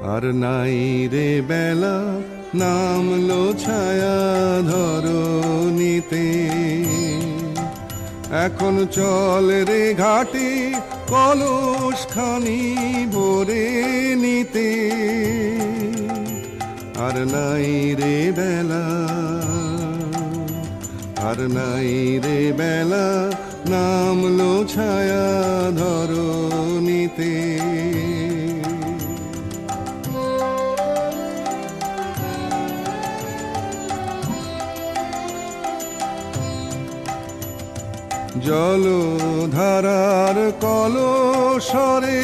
আর নাই রে বেলা, নামলো ছায়া ধরণীতে এখন চল রে ঘাটে কলস খানি ভরে নিতে। আর নাই রে বেলা, আর নাই রে বেলা, নামলো ছায়া ধরণীতে জলধারার কলসরে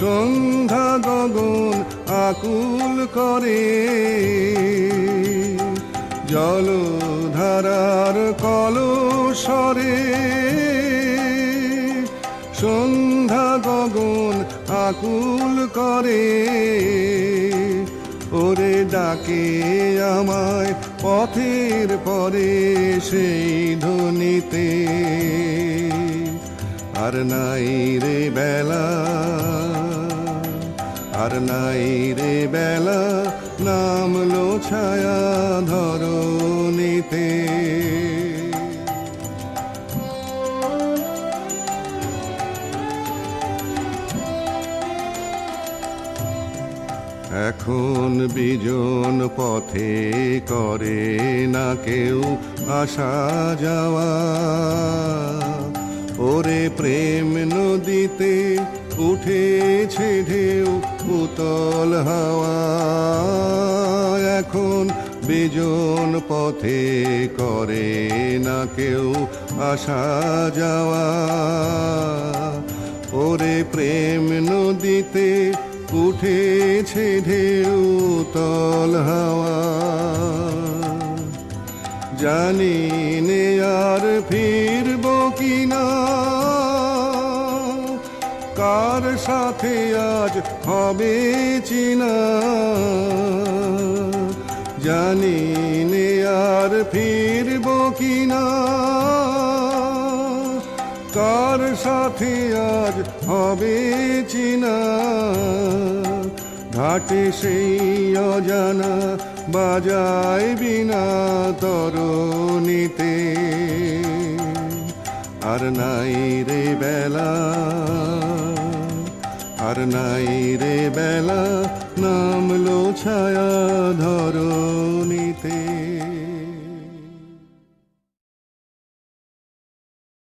সন্ধ্যা গগন আকুল করে। জলধারার কলসরে সন্ধ্যা গগন আকুল করে। ওরে ডাকে আমায় পথের পরে সেই ধ্বনিতে। আর নাই রে বেলা, আর নাই রে বেলা, নামলো ছায়া ধরণীতে। এখন বিজন পথে করে না কেউ আসা যাওয়া। ওরে প্রেম নদীতে উঠেছে ঢেউ, উতল হাওয়া। এখন বিজন পথে করে না কেউ আসা যাওয়া। ওরে প্রেম নদীতে উঠেছে ঢেউ তল হাওয়া। জানি নে আর ফিরব কিনা কার সাথে আজ হবে চিনা? জানি নে আর ফিরব কিনা কার সাথে, আজ হবে চিনা। ঘাটে সেই অজানা বাজায় বিনা তরণীতে। আর নাই রে বেলা, আর নাই রে বেলা, নামলো ছায়া ধরণীতে।